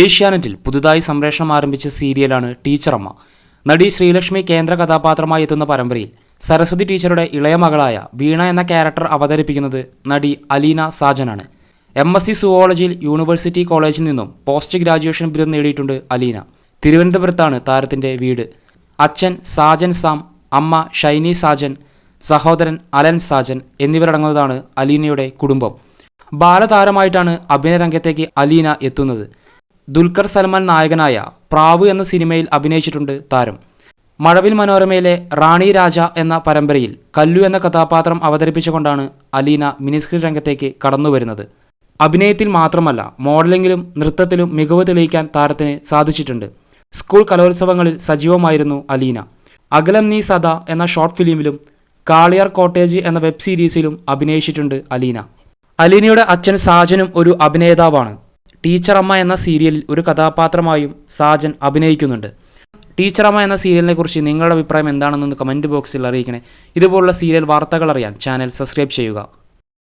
ഏഷ്യാനെറ്റിൽ പുതുതായി സംപ്രേഷണം ആരംഭിച്ച സീരിയലാണ് ടീച്ചറമ്മ. നടി ശ്രീലക്ഷ്മി കേന്ദ്ര കഥാപാത്രമായി എത്തുന്ന പരമ്പരയിൽ സരസ്വതി ടീച്ചറുടെ ഇളയ മകളായ വീണ എന്ന ക്യാരക്ടർ അവതരിപ്പിക്കുന്നത് നടി അലീന സാജനാണ്. എം എസ് സി സുവോളജിയിൽ യൂണിവേഴ്സിറ്റി കോളേജിൽ നിന്നും പോസ്റ്റ് ഗ്രാജുവേഷൻ ബിരുദം നേടിയിട്ടുണ്ട് അലീന. തിരുവനന്തപുരത്താണ് താരത്തിന്റെ വീട്. അച്ഛൻ സാജൻ സാം അമ്മ ഷൈനി സാജൻ സഹോദരൻ അലൻ സാജൻ എന്നിവരടങ്ങുന്നതാണ് അലീനയുടെ കുടുംബം. ബാലതാരമായിട്ടാണ് അഭിനയരംഗത്തേക്ക് അലീന എത്തുന്നത്. ദുൽഖർ സൽമാൻ നായകനായ പ്രാവ് എന്ന സിനിമയിൽ അഭിനയിച്ചിട്ടുണ്ട് താരം. മഴവിൽ മനോരമയിലെ റാണി രാജ എന്ന പരമ്പരയിൽ കല്ലു എന്ന കഥാപാത്രം അവതരിപ്പിച്ചുകൊണ്ടാണ് അലീന മിനിസ്ക്രീൻ രംഗത്തേക്ക് കടന്നുവരുന്നത്. അഭിനയത്തിൽ മാത്രമല്ല മോഡലിംഗിലും നൃത്തത്തിലും മികവ് തെളിയിക്കാൻ താരത്തിന് സാധിച്ചിട്ടുണ്ട്. സ്കൂൾ കലോത്സവങ്ങളിൽ സജീവമായിരുന്നു അലീന. അകലം നീ സദ എന്ന ഷോർട്ട് ഫിലിമിലും കാളിയാർ കോട്ടേജ് എന്ന വെബ് സീരീസിലും അഭിനയിച്ചിട്ടുണ്ട് അലീന. അലീനയുടെ അച്ഛൻ സാജനും ഒരു അഭിനേതാവാണ്. ടീച്ചറമ്മ എന്ന സീരിയലിൽ ഒരു കഥാപാത്രമായും സാജൻ അഭിനയിക്കുന്നുണ്ട്. ടീച്ചറമ്മ എന്ന സീരിയലിനെ കുറിച്ച് നിങ്ങളുടെ അഭിപ്രായം എന്താണെന്നൊന്ന് കമന്റ് ബോക്സിൽ അറിയിക്കണേ. ഇതുപോലുള്ള സീരിയൽ വാർത്തകൾ അറിയാൻ ചാനൽ സബ്സ്ക്രൈബ് ചെയ്യുക.